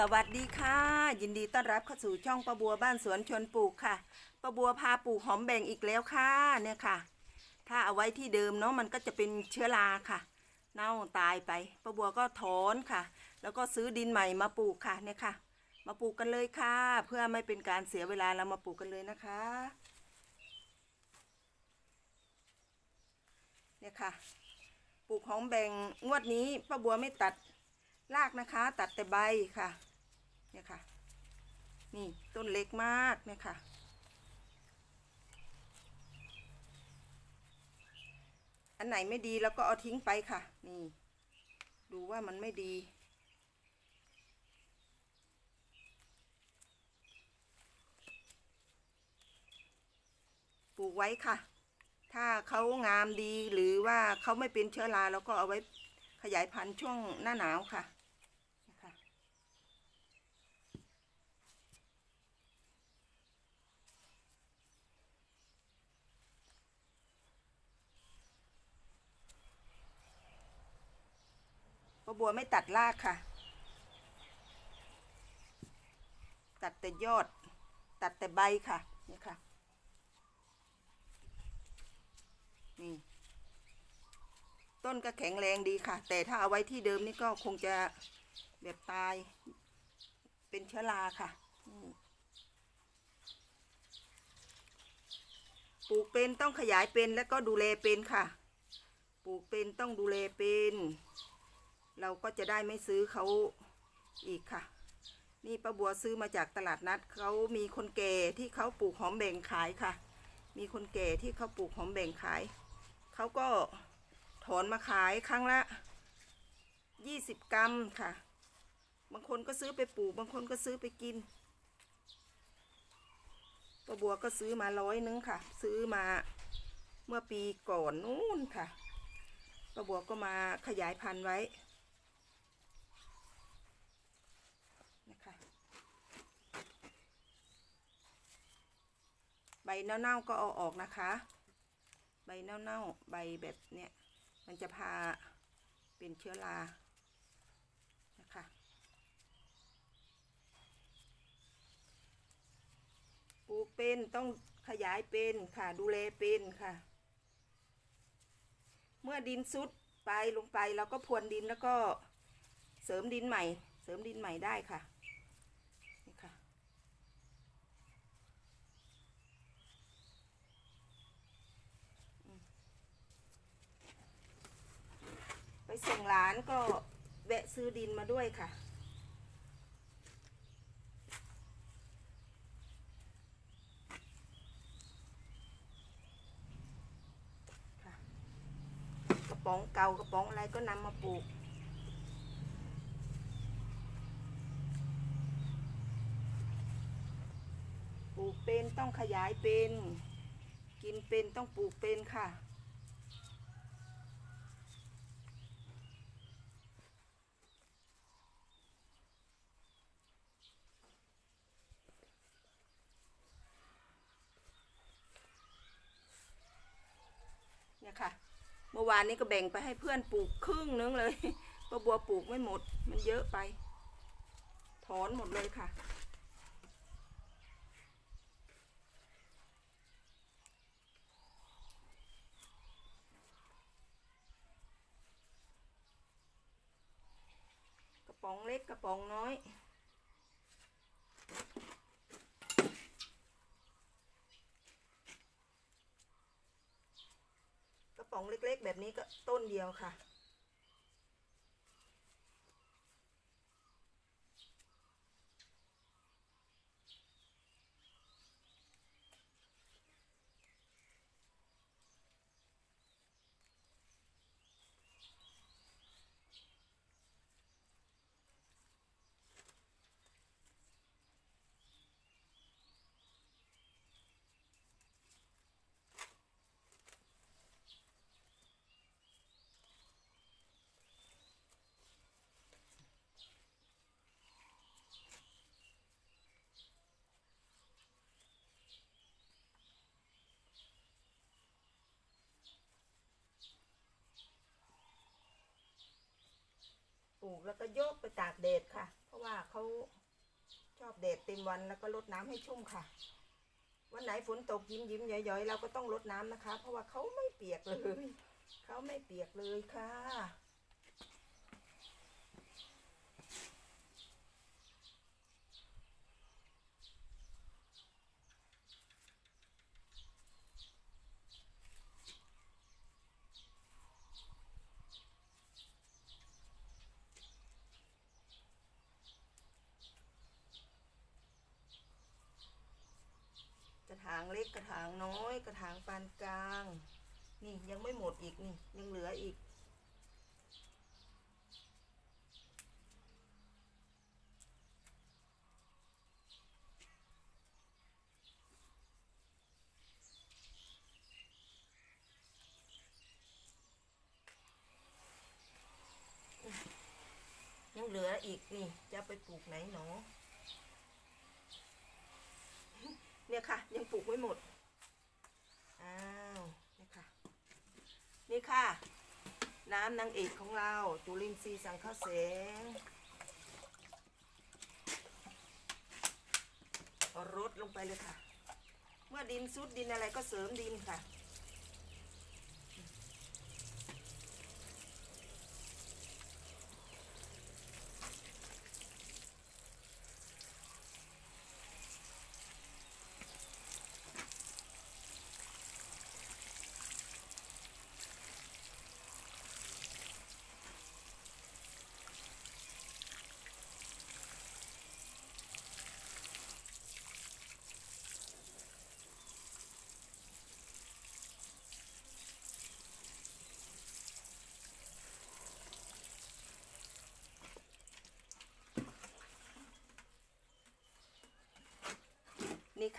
สวัสดีค่ะ ยินดีต้อนรับเข้าสู่ช่องประบัวบ้านสวนชวนปลูกค่ะประบัวพาปลูกหอมแบ่งอีกแล้วค่ะเนี่ยค่ะ ถ้าเอาไว้ที่เดิมเนาะมันก็จะเป็นเชื้อราค่ะ เน่าตายไปประบัวก็ถอนค่ะ แล้วก็ซื้อดินใหม่มาปลูกค่ะเนี่ยค่ะ มาปลูกกันเลยค่ะ เพื่อไม่เป็นการเสียเวลาเรามาปลูกกันเลยนะคะ เนี่ยค่ะ ปลูกหอมแบ่งงวดนี้ป้าบัวไม่ตัด รากนะคะ ตัดแต่ใบค่ะ เนี่ยค่ะ นี่ต้นเล็กมากเนี่ยค่ะ อันไหนไม่ดีแล้วก็เอาทิ้งไปค่ะ นี่ ดูว่ามันไม่ดี ปลูกไว้ค่ะ ถ้าเขางามดีหรือว่าเขาไม่เป็นเชื้อราเราก็เอาไว้ขยายพันธุ์ช่วงหน้าหนาวค่ะนะคะ บัวไม่ตัดรากค่ะ ตัดแต่ยอด ตัดแต่ใบค่ะ นี่ค่ะ นี่ ต้นก็แข็งแรงดีค่ะ แต่ถ้าเอาไว้ที่เดิมนี่ก็คงจะแบบตาย เป็นเชื้อราค่ะ ปลูกเป็นต้องขยายเป็นแล้วก็ดูแลเป็นค่ะ ปลูกเป็นต้องดูแลเป็น เราก็จะได้ไม่ซื้อเขาอีกค่ะ นี่ป้าบัวซื้อมาจากตลาดนัดเขามีคนแก่ที่เขาปลูกหอมแบ่งขายค่ะ มีคนแก่ที่เขาปลูกหอมแบ่งขายเขาก็ถอนมาขายครั้งละยี่สิบกรัมค่ะ บางคนก็ซื้อไปปลูก บางคนก็ซื้อไปกินป้าบัวก็ซื้อมาร้อยนึงค่ะ ซื้อมาเมื่อปีก่อนนู้นค่ะป้าบัวก็มาขยายพันธุ์ไว้นะคะ ใบเน่าๆก็เอาออกนะคะ ใบเน่าๆใบแบบเนี้ยมันจะพาเป็นเชื้อรานะคะปลูกเป็นต้องขยายเป็นค่ะ ดูแลเป็นค่ะ เมื่อดินซุดไปลงไปเราก็พรวนดินแล้วก็เสริมดินใหม่ เสริมดินใหม่ได้ค่ะ นี่ค่ะ ไป ส่งหลานก็แวะซื้อดินมาด้วยค่ะค่ะ กระป๋องเก่ากระป๋องอะไรก็นำมาปลูกปลูกเป็นต้องขยายเป็น กินเป็นต้องปลูกเป็นค่ะ ค่ะเมื่อวานนี้ก็แบ่งไปให้เพื่อนปลูกครึ่งนึงเลยป้าบัวปลูกไม่หมด มันเยอะไป ถอนหมดเลยค่ะ กระป๋องเล็กกระป๋องน้อย กระป๋ องเล็กๆ แบบนี้ก็ต้นเดียวค่ะ ลูกแล้วก็โยกไปตากแดดค่ะ เพราะว่าเขาชอบแดดเต็มวันแล้วก็ลดน้ำให้ชุ่มค่ะ วันไหนฝนตกยิ้มยิ้มย้อยๆเราก็ต้องลดน้ำนะคะ เพราะว่าเขาไม่เปียกเลยเขาไม่เปียกเลยค่ะางเล็กกระถางน้อย กระถางปานกลาง นี่ยังไม่หมดอีกนี่ยังเหลืออีก ยังเหลืออีกนี่จะไปปลูกไหนหนอ เนี่ยค่ะ ยังปลูกไม่หมด อ้าวนี่ค่ะ นี่ค่ะ น้ำนางเอกของเราจุลินทรีย์สังเคราะห์แสงรดลงไปเลยค่ะ เมื่อดินซุดดินอะไรก็เสริมดินค่ะ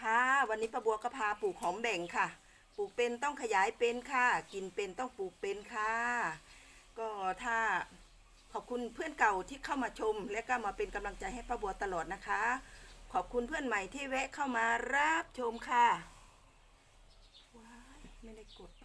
ค่ะ วันนี้ป้าบัวก็พาปลูกหอมแบ่งค่ะ ปลูกเป็นต้องขยายเป็นค่ะ กินเป็นต้องปลูกเป็นค่ะ ก็ถ้าขอบคุณเพื่อนเก่าที่เข้ามาชม และก็มาเป็นกำลังใจให้ป้าบัวตลอดนะคะ ขอบคุณเพื่อนใหม่ที่แวะเข้ามารับชมค่ะว้ายไม่ได้กด